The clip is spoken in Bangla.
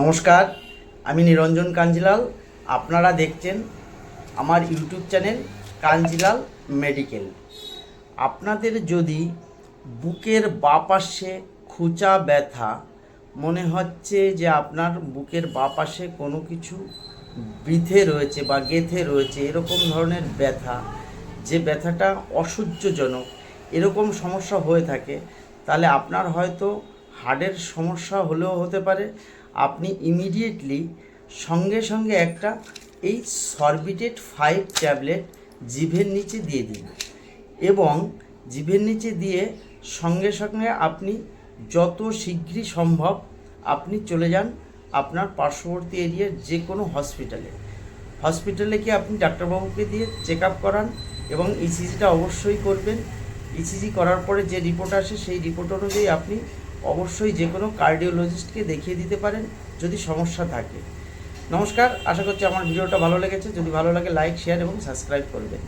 নমস্কার, আমি নিরঞ্জন কাঞ্জিলাল। আপনারা দেখছেন আমার ইউটিউব চ্যানেল কাঞ্জিলাল মেডিকেল। আপনাদের যদি বুকের বাঁ পাশে খুচা ব্যথা, মনে হচ্ছে যে আপনার বুকের বাঁ পাশে কোনো কিছু বিধে রয়েছে বা গেথে রয়েছে, এরকম ধরনের ব্যথা, যে ব্যথাটা অসহ্যজনক, এরকম সমস্যা হয়ে থাকে, তাহলে আপনার হয়তো হার্টের সমস্যা হলেও হতে পারে, আপনি ইমিডিয়েটলি সঙ্গে সঙ্গে একটা এই সরবিটেড ফাইভ ট্যাবলেট জিভের নিচে দিয়ে দিন এবং জিভের নিচে দিয়ে সঙ্গে সঙ্গে আপনি যত শীঘ্রই সম্ভব আপনি চলে যান আপনার পার্শ্ববর্তী এরিয়ার যে কোনো হসপিটালে হসপিটালে গিয়ে আপনি ডাক্তারবাবুকে দিয়ে চেক আপ করান এবং ইসিজিটা অবশ্যই করবেন। ইসিজি করার পরে যে রিপোর্ট আসে সেই রিপোর্ট অনুযায়ী আপনি অবশ্যই যে কোনো কার্ডিওলজিস্টকে দেখিয়ে দিতে পারেন যদি সমস্যা থাকে। নমস্কার, আশা করছি আমার ভিডিওটা ভালো লেগেছে। যদি ভালো লাগে লাইক শেয়ার এবং সাবস্ক্রাইব করবেন।